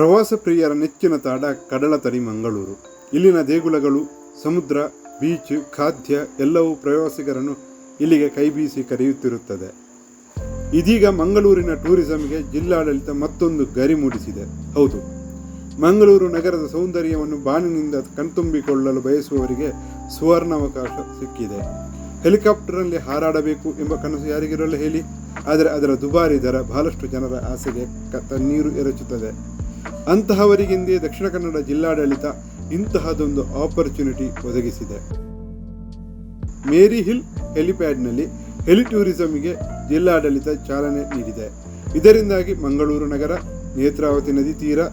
ಪ್ರವಾಸ ಪ್ರಿಯರ ನೆಚ್ಚಿನ ತಾಣ ಕಡಲ ತಡಿ ಮಂಗಳೂರು. ಇಲ್ಲಿನ ದೇಗುಲಗಳು, ಸಮುದ್ರ, ಬೀಚ್, ಖಾದ್ಯ ಎಲ್ಲವೂ ಪ್ರವಾಸಿಗರನ್ನು ಇಲ್ಲಿಗೆ ಕೈಬೀಸಿ ಕರೆಯುತ್ತಿರುತ್ತದೆ. ಇದೀಗ ಮಂಗಳೂರಿನ ಟೂರಿಸಂಗೆ ಜಿಲ್ಲಾಡಳಿತ ಮತ್ತೊಂದು ಗರಿ ಮೂಡಿಸಿದೆ. ಹೌದು, ಮಂಗಳೂರು ನಗರದ ಸೌಂದರ್ಯವನ್ನು ಬಾನಿನಿಂದ ಕಣ್ತುಂಬಿಕೊಳ್ಳಲು ಬಯಸುವವರಿಗೆ ಸುವರ್ಣಾವಕಾಶ ಸಿಕ್ಕಿದೆ. ಹೆಲಿಕಾಪ್ಟರ್ನಲ್ಲಿ ಹಾರಾಡಬೇಕು ಎಂಬ ಕನಸು ಯಾರಿಗಿರಲ್ಲ ಹೇಳಿ, ಆದರೆ ಅದರ ದುಬಾರಿ ದರ ಬಹಳಷ್ಟು ಜನರ ಆಸೆಗೆ ಕ- ತಣ್ಣೀರು ಎರಚುತ್ತದೆ. ಅಂತಹವರಿಗೆಂದೇ ದಕ್ಷಿಣ ಕನ್ನಡ ಜಿಲ್ಲಾಡಳಿತ ಇಂತಹದೊಂದು ಆಪರ್ಚುನಿಟಿ ಒದಗಿಸಿದೆ. ಮೇರಿ ಹಿಲ್ ಹೆಲಿಪ್ಯಾಡ್ನಲ್ಲಿ ಹೆಲಿ ಟೂರಿಸಂಗೆ ಜಿಲ್ಲಾಡಳಿತ ಚಾಲನೆ ನೀಡಿದೆ. ಇದರಿಂದಾಗಿ ಮಂಗಳೂರು ನಗರ, ನೇತ್ರಾವತಿ ನದಿ ತೀರ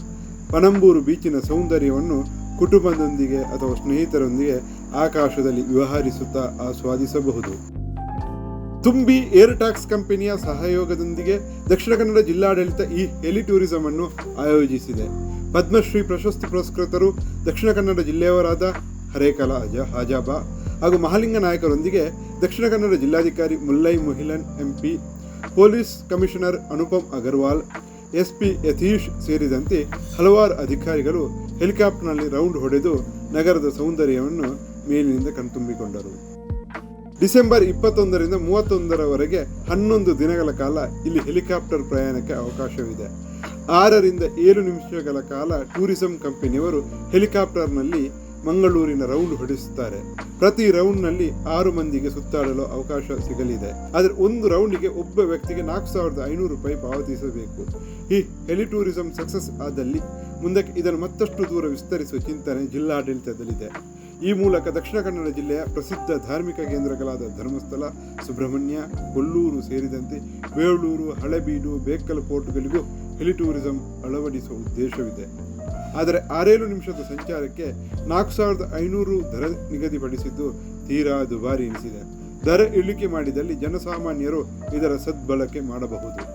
ಪಣಂಬೂರು ಬೀಚಿನ ಸೌಂದರ್ಯವನ್ನು ಕುಟುಂಬದೊಂದಿಗೆ ಅಥವಾ ಸ್ನೇಹಿತರೊಂದಿಗೆ ಆಕಾಶದಲ್ಲಿ ವ್ಯವಹರಿಸುತ್ತಾ ಆಸ್ವಾದಿಸಬಹುದು. ತುಂಬಿ ಏರ್ ಟ್ಯಾಕ್ಸ್ ಕಂಪನಿಯ ಸಹಯೋಗದೊಂದಿಗೆ ದಕ್ಷಿಣ ಕನ್ನಡ ಜಿಲ್ಲಾಡಳಿತ ಈ ಹೆಲಿ ಟೂರಿಸಂ ಅನ್ನು ಆಯೋಜಿಸಿದೆ. ಪದ್ಮಶ್ರೀ ಪ್ರಶಸ್ತಿ ಪುರಸ್ಕೃತರು ದಕ್ಷಿಣ ಕನ್ನಡ ಜಿಲ್ಲೆಯವರಾದ ಹರೇಕಲ ಅಜ ಹಾಜಾಬಾ ಹಾಗೂ ಮಹಾಲಿಂಗ ನಾಯಕರೊಂದಿಗೆ ದಕ್ಷಿಣ ಕನ್ನಡ ಜಿಲ್ಲಾಧಿಕಾರಿ Mullai Muhilan MP, police commissioner Anupam Agarwal S P Yathish ಸೇರಿದಂತೆ ಹಲವಾರು ಅಧಿಕಾರಿಗಳು ಹೆಲಿಕಾಪ್ಟರ್ನಲ್ಲಿ ರೌಂಡ್ ಹೊಡೆದು ನಗರದ ಸೌಂದರ್ಯವನ್ನು ಮೇಲಿನಿಂದ ಕಣ್ತುಂಬಿಕೊಂಡರು. ಡಿಸೆಂಬರ್ ಇಪ್ಪತ್ತೊಂದರಿಂದ ಮೂವತ್ತೊಂದರವರೆಗೆ ಹನ್ನೊಂದು ದಿನಗಳ ಕಾಲ ಇಲ್ಲಿ ಹೆಲಿಕಾಪ್ಟರ್ ಪ್ರಯಾಣಕ್ಕೆ ಅವಕಾಶವಿದೆ. ಆರರಿಂದ ಏಳು ನಿಮಿಷಗಳ ಕಾಲ ಟೂರಿಸಂ ಕಂಪನಿಯವರು ಹೆಲಿಕಾಪ್ಟರ್ನಲ್ಲಿ ಮಂಗಳೂರಿನ ರೌಂಡ್ ಹೊಡಿಸುತ್ತಾರೆ. ಪ್ರತಿ ರೌಂಡ್ನಲ್ಲಿ ಆರು ಮಂದಿಗೆ ಸುತ್ತಾಡಲು ಅವಕಾಶ ಸಿಗಲಿದೆ. ಆದರೆ ಒಂದು ರೌಂಡಿಗೆ ಒಬ್ಬ ವ್ಯಕ್ತಿಗೆ ನಾಲ್ಕು ಸಾವಿರದ ಐನೂರು ರೂಪಾಯಿ ಪಾವತಿಸಬೇಕು. ಈ ಹೆಲಿ ಟೂರಿಸಂ ಸಕ್ಸಸ್ ಆದಲ್ಲಿ ಮುಂದಕ್ಕೆ ಇದನ್ನು ಮತ್ತಷ್ಟು ದೂರ ವಿಸ್ತರಿಸುವ ಚಿಂತನೆ ಜಿಲ್ಲಾಡಳಿತದಲ್ಲಿದೆ. ಈ ಮೂಲಕ ದಕ್ಷಿಣ ಕನ್ನಡ ಜಿಲ್ಲೆಯ ಪ್ರಸಿದ್ಧ ಧಾರ್ಮಿಕ ಕೇಂದ್ರಗಳಾದ ಧರ್ಮಸ್ಥಳ, ಸುಬ್ರಹ್ಮಣ್ಯ, ಕೊಲ್ಲೂರು ಸೇರಿದಂತೆ ಬೇಳೂರು, ಹಳೆಬೀಡು, ಬೇಕಲ್ ಪೋರ್ಟ್ಗಳಿಗೂ ಹೆಲಿ ಟೂರಿಸಂ ಅಳವಡಿಸುವ ಉದ್ದೇಶವಿದೆ. ಆದರೆ ಆರೇಳು ನಿಮಿಷದ ಸಂಚಾರಕ್ಕೆ ನಾಲ್ಕು ಸಾವಿರದ ಐನೂರು ದರ ನಿಗದಿಪಡಿಸಿದ್ದು ತೀರಾ ದುಬಾರಿ ಎನಿಸಿದೆ. ದರ ಇಳಿಕೆ ಮಾಡಿದಲ್ಲಿ ಜನಸಾಮಾನ್ಯರು ಇದರ ಸದ್ಬಳಕೆ ಮಾಡಬಹುದು.